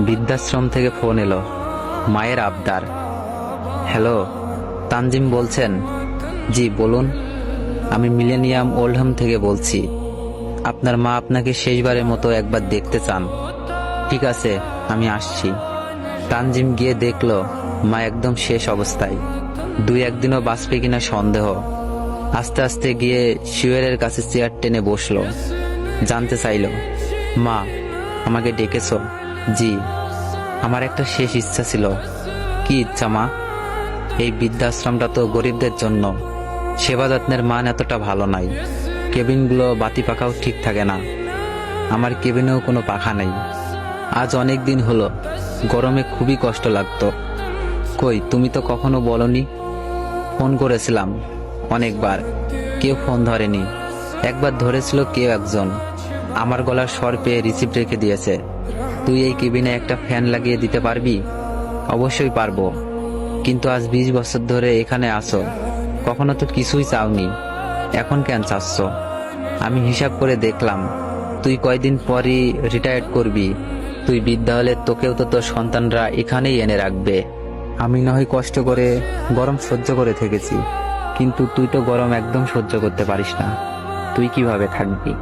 বৃদ্ধাশ্রম থেকে ফোন এলো। মায়ের আবদার। হ্যালো, তানজিম বলছেন? জি, বলুন। আমি মিলেনিয়াম ওল্ডহাম থেকে বলছি। আপনার মা আপনাকে শেষবারের মতো একবার দেখতে চান। ঠিক আছে, আমি আসছি। তানজিম গিয়ে দেখল, মা একদম শেষ অবস্থায়। দুই একদিনও বাঁচবে কিনা সন্দেহ। আস্তে আস্তে গিয়ে শিওরের কাছে চেয়ার টেনে বসল। জানতে চাইলো, মা, আমাকে ডেকেছো? জি, আমার একটা শেষ ইচ্ছা ছিল। কি ইচ্ছা, মা? এই বৃদ্ধাশ্রমটা তো গরিবদের জন্য। সেবা যত্নের মান এতটা ভালো নাই। কেবিনগুলো বাতি পাখাও ঠিক থাকে না। আমার কেবিনেও কোনো পাখা নেই। আজ অনেক দিন হলো। গরমে খুবই কষ্ট লাগতো। কই, তুমি তো কখনো বলনি? ফোন করেছিলাম অনেকবার। কেউ ফোন ধরেনি। একবার ধরেছিল কেউ একজন। আমার গলার স্বর পেয়ে রিসিপ্ট রেখে দিয়েছে। তুই এই কেবিনে একটা ফ্যান লাগিয়ে দিতে পারবি? অবশ্যই পারব। কিন্তু আজ বিশ বছর ধরে এখানে আসো কখনো তো কিছুই চাওনি। এখন কেন চাচ্ছ? আমি হিসাব করে দেখলাম। তুই কয়দিন পরই রিটায়ার্ড করবি। তুই বিদ্যা হলে তোকেও তো তোর সন্তানরা এখানেই এনে রাখবে। আমি না হয় কষ্ট করে গরম সহ্য করে থেকেছি। কিন্তু তুই তো গরম একদম সহ্য করতে পারিস না। তুই কীভাবে থাকবি?